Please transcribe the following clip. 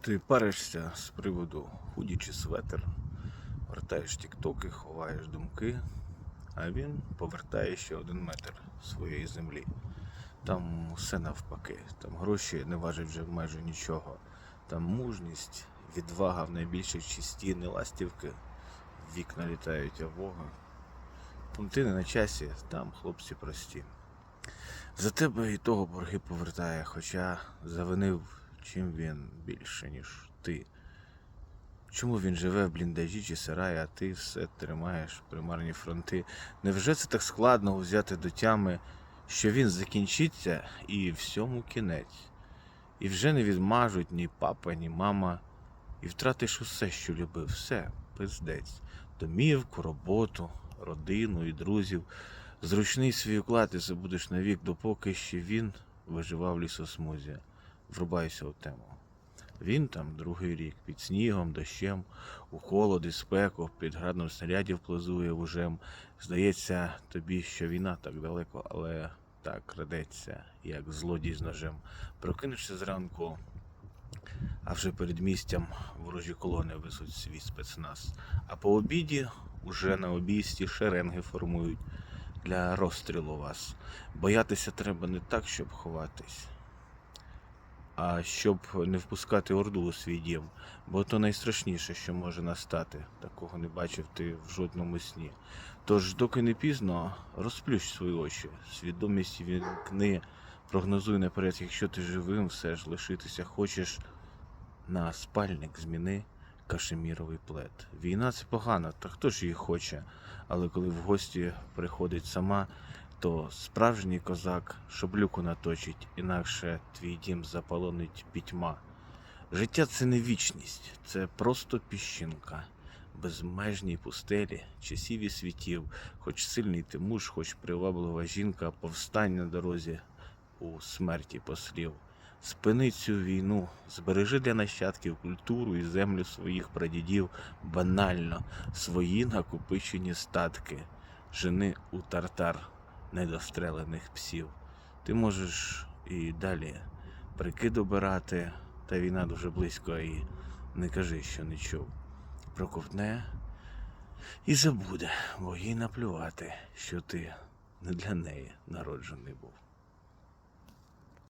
Ти паришся з приводу худі чи светер, вертаєш тіктоки, ховаєш думки, а він повертає ще один метр своєї землі. Там все навпаки, там гроші не важать вже майже нічого. Там мужність, відвага в найбільшій чисті, не ластівки, вікна літають, а Бога. Пункти не на часі, там хлопці прості. За тебе і того борги повертає, хоча завинив чим він більше, ніж ти. Чому він живе в бліндажі чи сараї, а ти все тримаєш примарні фронти? Невже це так складно взяти до тями, що він закінчиться і всьому кінець? І вже не відмажуть ні папа, ні мама, і втратиш усе, що любив, все, пиздець. Домівку, роботу, родину і друзів. Зручний свій уклад і забудеш навік, допоки ще він виживав лісосмузі. Врубайся у тему. Він там другий рік, під снігом, дощем, у холод і спеку, під градом снарядів плазує вужем. Здається тобі, що війна так далеко, але так крадеться, як злодій з ножем. Прокинешся зранку, а вже перед містям ворожі колони везуть свій спецназ. А по обіді уже на обійсті шеренги формують для розстрілу вас. Боятися треба не так, щоб ховатись, а щоб не впускати орду у свій дім, бо то найстрашніше, що може настати. Такого не бачив ти в жодному сні. Тож, доки не пізно, розплющ свої очі, свідомість вімкни, прогнозуй наперед, якщо ти живим все ж лишитися хочеш, на спальник зміни кашеміровий плед. Війна це погано, та хто ж її хоче? Але коли в гості приходить сама, то справжній козак шоблюку наточить, інакше твій дім заполонить пітьма. Життя це не вічність, це просто піщинка. Безмежній пустелі, часів і світів, хоч сильний ти муж, хоч приваблива жінка, повстань на дорозі у смерті послів. Спини цю війну, збережи для нащадків культуру і землю своїх прадідів банально, свої накопичені статки, жени у тартар недострелених псів. Ти можеш і далі прикид обирати, та війна дуже близько, і не кажи, що не чув. Проковтне і забуде, бо їй наплювати, що ти не для неї народжений був.